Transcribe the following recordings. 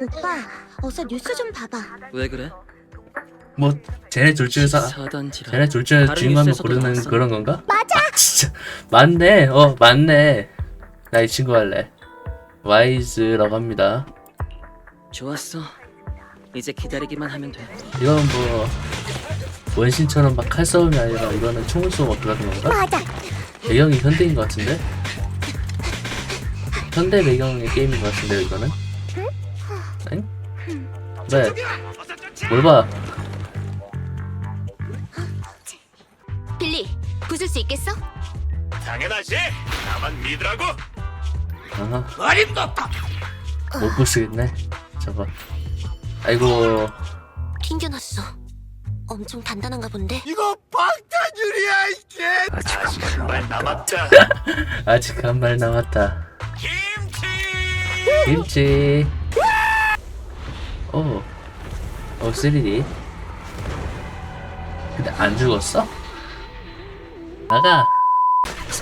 오빠, 어서 뉴스 좀 봐봐. 왜 그래? 뭐 쟤네 둘 중에서 사단지라. 쟤네 둘 중에 다른 주인공 뉴스에서도 고르는 나왔어. 그런 건가? 맞아. 아, 진짜 맞네. 어 맞네. 나 이 친구 할래. 와이즈라고 합니다. 좋았어. 이제 기다리기만 하면 돼. 이건 뭐 원신처럼 막 칼싸움이 아니라 이거는 총을 쏘고 들어가는 건가? 맞아. 배경이 현대인 것 같은데? 현대 배경의 게임인 것 같은데 이거는? 응? 왜? 뭘 봐? 빌리, 부술 수 있겠어? 당연하지. 나만 믿으라고. 아하. 못 부수겠네. 저거. 아이고. 튕겨놨어. 엄청 단단한가 본데. 이거 방탄유리야 이게. 아직 한발 남았다. 아직 한 발 남았다. 김치. 김치. 오. 오, 3D. 근데 안 죽었어? 나가.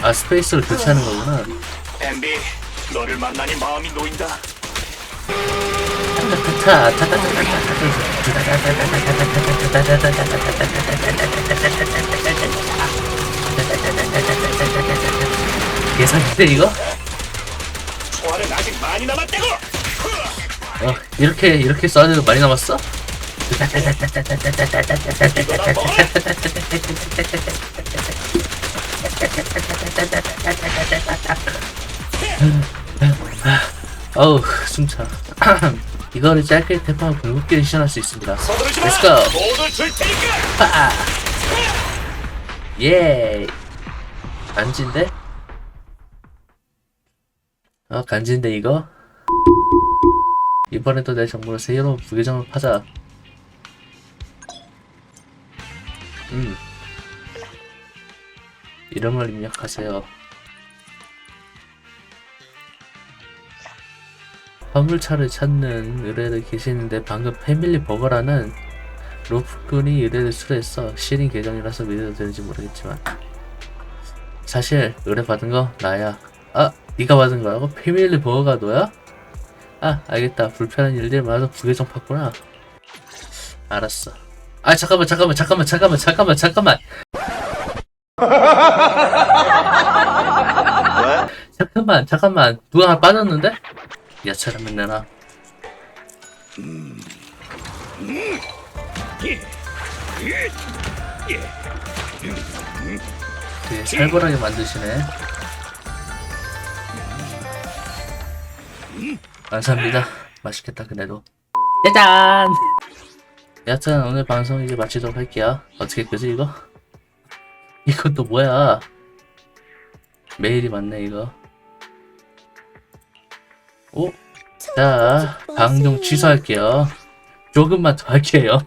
아, 스페이스로 교체하는 거구나. 엠비, 너를 만나니 마음이 놓인다. 타타, 계산인데 이거? 어 이렇게 이렇게 쏴도 많이 남았어? 어우 숨차 이거를 짧게 탭하면 궁극기를 시전할 수 있습니다 테니까. 파! 예 간지인데? 아 간지인데 이거? 이번에도 내 정보를 새로운 부계정을 파자. 음. 이름을 입력하세요. 화물차를 찾는 의뢰를 계시는데 방금 패밀리 버거라는 로프꾼이 의뢰를 수리했어 실인 계정이라서 믿어도 되는지 모르겠지만. 사실 의뢰 받은 거 나야. 아 네가 받은 거라고? 패밀리 버거가 너야? 아 알겠다. 불편한 일들 많아서 부계정 팠구나. 알았어. 아 잠깐만 잠깐만 잠깐만 잠깐만 잠깐만 잠깐만. 잠깐만 잠깐만. 누가 하나 빠졌는데? 야채라면 내놔. 되게 살벌하게 만드시네 감사합니다. 맛있겠다 그래도. 짜잔 여튼 오늘 방송 이제 마치도록 할게요. 어떻게 그지 이거? 또 뭐야? 메일이 많네 이거. 오? 자 방송 취소할게요. 조금만 더 할게요.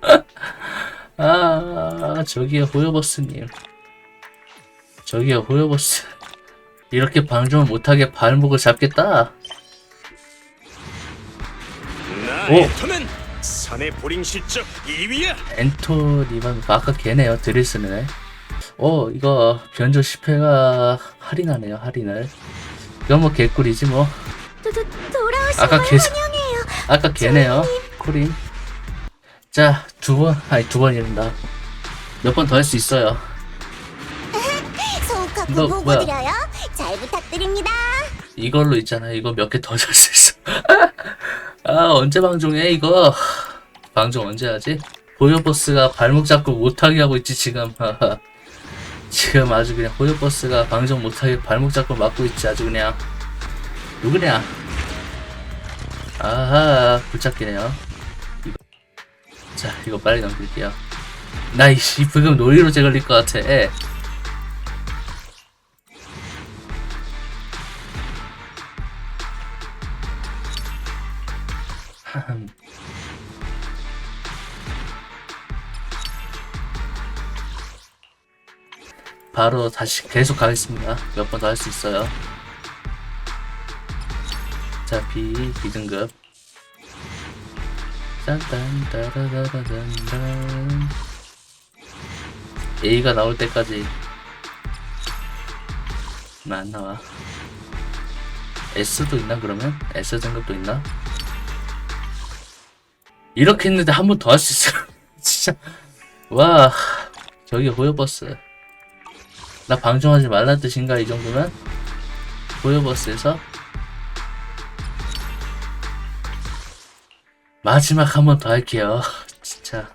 아 저기요 호요버스님. 저기요 호요버스. 이렇게 방송을 못하게 발목을 잡겠다 오. 나이터는 사내 보링 실적 2위야. 엔토니만 아까 걔네요 드레스네 오 이거 변조 10회가 할인하네요 할인을 이건 뭐 개꿀이지 뭐 도, 도, 돌아오신 아까 걸걔 환영해요. 아까 걔네요 코린 자 두 번 아니 두 번이란다 몇 번 더 할 수 있어요 너 보고 뭐야? 드려요. 잘 부탁드립니다. 이걸로 있잖아 이거 몇 개 더 줄 수 있어 아 언제 방송해 이거? 방송 언제 하지? 호요버스가 발목 잡고 못하게 하고 있지 지금. 지금 아주 그냥 호요버스가 방송 못하게 발목 잡고 막고 있지 아주 그냥. 누구냐? 아하 굴착기네요. 이거. 자 이거 빨리 넘길게요. 나이씨 지금 놀이로제 걸릴 것 같아 바로 다시 계속 가겠습니다. 몇 번 더 할 수 있어요. 자, B, B등급. 짠딴, 따라라라단단. A가 나올 때까지 안 나와. S도 있나, 그러면? S 등급도 있나? 이렇게 했는데 한 번 더 할 수 있어. 진짜. 와, 저기 호요버스. 나 방종하지 말란 뜻인가, 이 정도면? 호요버스에서? 마지막 한 번 더 할게요. 진짜.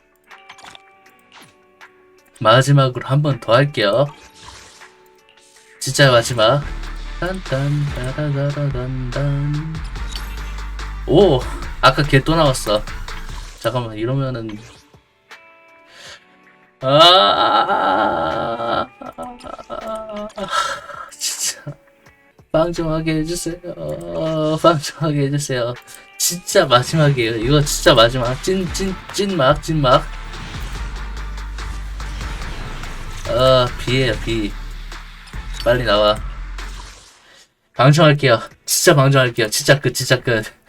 마지막으로 한 번 더 할게요. 진짜 마지막. 딴딴 따라라라단단. 오, 아까 걔 또 나왔어. 잠깐만 이러면은 아 진짜 방종하게 해주세요. 방종하게 해주세요. 진짜 마지막이에요. 이거 진짜 마지막. 찐 찐 찐막 찐막. 아 비에요 비. 빨리 나와. 방종할게요. 진짜 방종할게요. 진짜 끝 진짜 끝.